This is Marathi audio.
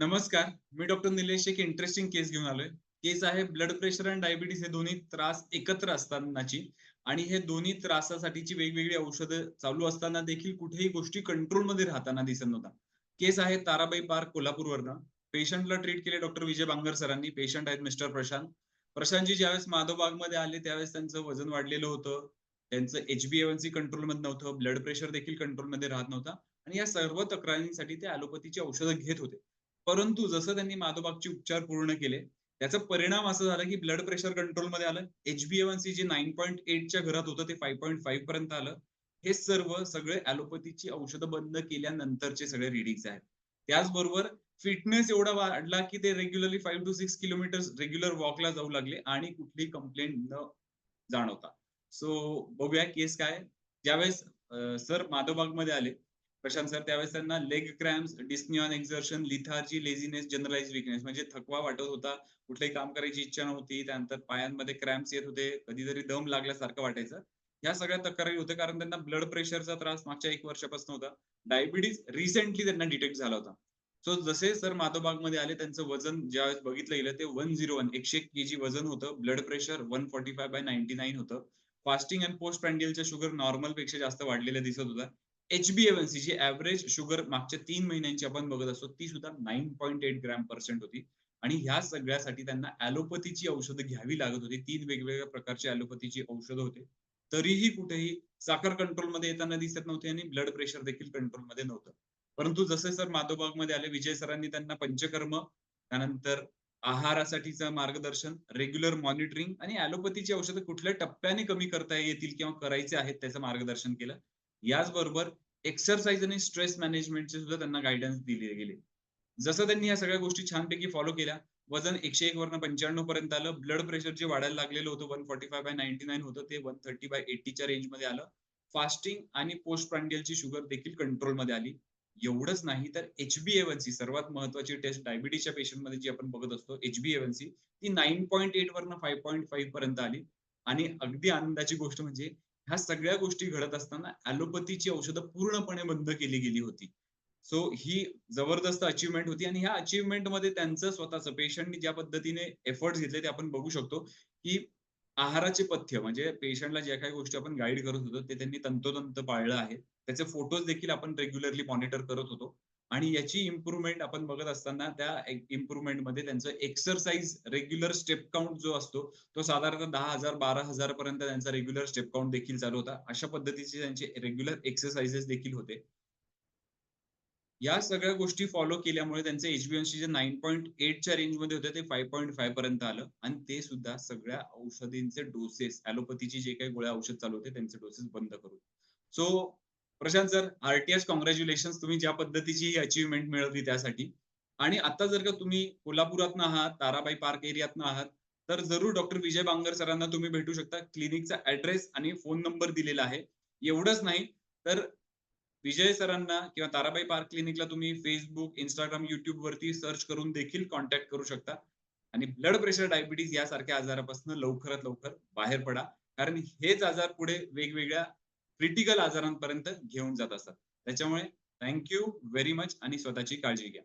नमस्कार मी डॉक्टर निलेश एक इंटरेस्टिंग केस घेऊन आलोय. केस आहे ब्लड प्रेशर आणि डायबिटीस हे दोन्ही त्रास एकत्र असतानाची आणि हे दोन्ही त्रासासाठीची वेगवेगळी औषधं चालू असताना देखील कुठेही गोष्टी कंट्रोलमध्ये राहताना दिसत नव्हता. केस आहे ताराबाई पार्क कोल्हापूरवरनं. पेशंटला ट्रीट केले डॉक्टर विजय बांगर सरांनी. पेशंट आहेत मिस्टर प्रशांत. प्रशांतजी ज्यावेळेस माधवबागमध्ये आले त्यावेळेस त्यांचं वजन वाढलेलं होतं. त्यांचं एचबीएवनसी कंट्रोलमध्ये नव्हतं. ब्लड प्रेशर देखील कंट्रोलमध्ये राहत नव्हता. आणि या सर्व तक्रारींसाठी ते ॲलोपॅथीची औषधं घेत होते. परंतु जसं त्यांनी माधवबागचे उपचार पूर्ण केले त्याचा परिणाम असा झाला की ब्लड प्रेशर कंट्रोलमध्ये आलं एचबीएवनसी जे नाईन पॉईंट एटच्या घरात होतं ते फाईव्ह पॉईंट फाईव्ह पर्यंत आलं. हे सर्व सगळे ॲलोपॅथीची औषधं बंद केल्यानंतरचे सगळे रिडिंग्स आहेत. त्याचबरोबर फिटनेस एवढा वाढला की ते regularly five to six kilometre regular वॉकला जाऊ लागले आणि कुठलीही कंप्लेंट न जाणवता. सो बघूया केस काय. ज्यावेळेस सर माधवबागमध्ये आले प्रशांत सर त्यावेळेस त्यांना leg cramps dyspnoea on exertion lethargy laziness generalise weakness म्हणजे थकवा वाटत होता. कुठलंही काम करायची इच्छा नव्हती. त्यानंतर पायांमध्ये क्रॅम्प्स येत होते. कधीतरी दम लागल्यासारखं वाटायचं. ह्या सगळ्या तक्रारी होत्या कारण त्यांना ब्लड प्रेशरचा त्रास मागच्या एक वर्षापासून होता. डायबिटीज रिसेंटली त्यांना डिटेक्ट झाला होता. सो जसे सर माधोबागमध्ये आले त्यांचं वजन ज्यावेळेस बघितलं गेलं ते वन झिरो वन एकशे एक केजी वजन होतं. Blood pressure one forty five by ninety nine होतं. फास्टिंग अँड पोस्ट प्रँडिलच्या शुगर नॉर्मलपेक्षा जास्त वाढलेलं दिसत होता. एचबीएवनसी जी ऍव्हरेज शुगर मागच्या तीन महिन्यांची आपण बघत असतो ती सुद्धा nine point eight gram percent होती. आणि ह्या सगळ्यासाठी त्यांना ॲलोपॅथीची औषधं घ्यावी लागत होती. तीन वेगवेगळ्या प्रकारची ॲलोपॅथीची औषधं होते. तरीही कुठेही साखर कंट्रोलमध्ये येताना दिसत नव्हते आणि ब्लड प्रेशर देखील कंट्रोलमध्ये नव्हतं. परंतु जसे सर माधोबागमध्ये आले विजय सरांनी त्यांना पंचकर्म त्यानंतर आहारासाठीचं मार्गदर्शन रेग्युलर मॉनिटरिंग आणि ऍलोपथीची औषधं कुठल्या टप्प्याने कमी करता येतील किंवा करायचे आहेत त्याचं मार्गदर्शन केलं. याचबरोबर एक्सरसाइज आणि स्ट्रेस मॅनेजमेंटचे सुद्धा त्यांना गायडन्स दिले गेले. जसं त्यांनी या सगळ्या गोष्टी छानपैकी फॉलो केल्या वजन एकशे एक वरनं पंच्याण्णव पर्यंत आलं ब्लड प्रेशर जे वाढायला लागलेलं होतं one forty five by ninety nine होतं ते वन थर्टी बाय एटीच्या रेंजमध्ये आलं. फास्टिंग आणि पोस्ट प्रांडियलची शुगर देखील कंट्रोलमध्ये आली. एवढंच नाही तर एचबीएवनसी सर्वात महत्वाची टेस्ट डायबिटीसच्या पेशंटमध्ये जी आपण बघत असतो H B A one C ती नाईन पॉईंट एट वरनं फाईव्ह पॉईंट फाईव्ह पर्यंत आली. आणि अगदी आनंदाची गोष्ट म्हणजे ह्या सगळ्या गोष्टी घडत असताना ॲलोपॅथीची औषधं पूर्णपणे बंद केली गेली होती. सो ही जबरदस्त अचिव्हमेंट होती आणि ह्या अचिव्हमेंटमध्ये त्यांचं स्वतःचं पेशंटनी ज्या पद्धतीने एफर्ट्स घेतले ते आपण बघू शकतो की आहाराचे पथ्य म्हणजे पेशंटला ज्या काही गोष्टी आपण गाईड करत होतो ते त्यांनी तंतोतंत पाळलं आहे. त्याचे फोटोज देखील आपण रेग्युलरली मॉनिटर करत होतो. आणि याची इम्प्रुव्हमेंट आपण बघत असताना त्या इम्प्रुव्हमेंटमध्ये त्यांचं एक्सरसाइज रेग्युलर स्टेप काउंट जो असतो तो साधारणतः दहा हजार बारा हजार पर्यंत त्यांचा रेग्युलर स्टेप काउंट देखील चालू होता. अशा पद्धतीचे त्यांचे रेग्युलर एक्सरसाइजेस देखील होते. या सगळ्या गोष्टी फॉलो केल्यामुळे त्यांचे एचबीएनसी जे नाईन पॉईंट एटच्या रेंजमध्ये होते ते फाईव्ह पॉईंट फाईव्ह पर्यंत आलं. आणि ते सुद्धा सगळ्या औषधींचे डोसेस ॲलोपॅथीची जे काही गोळ्या औषध चालू होते त्यांचे डोसेस बंद करून. So Prashant sir RTS congratulation तुम्ही ज्या पद्धतीची ही अचिव्हमेंट मिळवली त्यासाठी. आणि आता जर का तुम्ही कोल्हापुरातनं आहात ताराबाई पार्क एरियातनं आहात तर जरूर डॉक्टर विजय बांगर सरांना तुम्ही भेटू शकता. क्लिनिकचा ऍड्रेस आणि फोन नंबर दिलेला आहे. एवढंच नाही तर विजय सरांना किंवा ताराबाई पार्क क्लिनिकला तुम्ही फेसबुक इंस्टाग्राम युट्यूब वरती सर्च करून देखील कॉन्टॅक्ट करू शकता. आणि ब्लड प्रेशर डायबिटीज यासारख्या आजारापासून लवकरात लवकर बाहेर पडा. कारण हेच आजार पुढे वेगवेगळ्या क्रिटिकल आजारांपर्यंत घेऊन जात असतात. त्याच्यामुळे थँक्यू व्हेरी मच आणि स्वतःची काळजी घ्या.